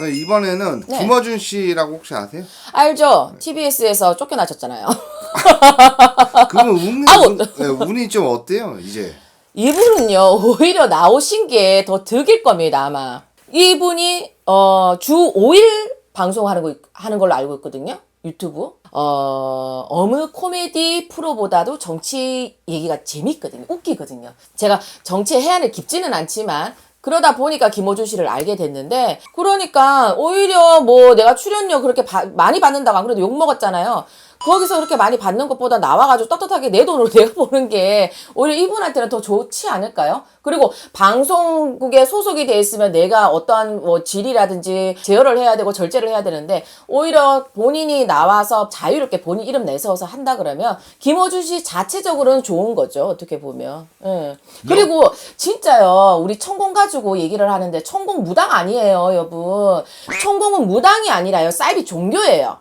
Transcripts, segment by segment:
네, 이번에는 네. 김어준 씨라고 혹시 아세요? 알죠? TBS에서 쫓겨나셨잖아요. 그러면 운이, 아우! 운, 네, 운이 좀 어때요 이제? 이분은요 오히려 나오신 게 더 득일 겁니다 아마 이분이 어, 주 5일 방송하는 거 하는 걸로 알고 있거든요 유튜브 어 어느 코미디 프로보다도 정치 얘기가 재밌거든요 웃기거든요 제가 정치의 해안을 깊지는 않지만 그러다 보니까 김호준 씨를 알게 됐는데 그러니까 오히려 뭐 내가 출연료 그렇게 바- 많이 받는다고 안 그래도 욕 먹었잖아요. 거기서 그렇게 많이 받는 것보다 나와가지고 떳떳하게 내 돈으로 내가 보는 게 오히려 이분한테는 더 좋지 않을까요? 그리고 방송국에 소속이 돼 있으면 내가 어떠한 뭐 질이라든지 제어를 해야 되고 절제를 해야 되는데 오히려 본인이 나와서 자유롭게 본인 이름 내세워서 한다 그러면 김호준 씨 자체적으로는 좋은 거죠. 어떻게 보면. 예. 그리고 진짜요. 우리 천공 가지고 얘기를 하는데 천공 무당 아니에요, 여러분. 천공은 무당이 아니라요. 사이비 종교예요.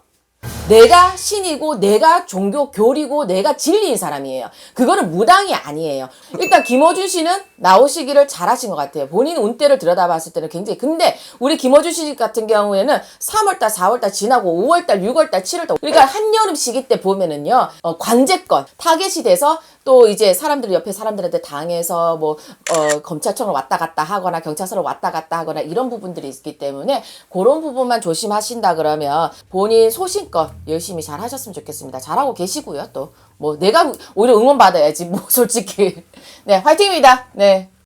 내가 신이고 내가 종교 교리고 내가 진리인 사람이에요. 그거는 무당이 아니에요. 일단 김어준 씨는 나오시기를 잘하신 것 같아요. 본인 운대를 들여다봤을 때는 굉장히 근데 우리 김어준 씨 같은 경우에는 3월달, 4월달 지나고 5월달, 6월달, 7월달 그러니까 한여름 시기 때 보면은요 어, 관제권 타겟이 돼서 또 이제 사람들 옆에 사람들한테 당해서 뭐 어, 검찰청을 왔다 갔다 하거나 경찰서를 왔다 갔다 하거나 이런 부분들이 있기 때문에 그런 부분만 조심하신다 그러면 본인 소신껏 열심히 잘 하셨으면 좋겠습니다. 잘하고 계시고요. 또 뭐 내가 오히려 응원 받아야지 뭐 솔직히 네 화이팅입니다. 네.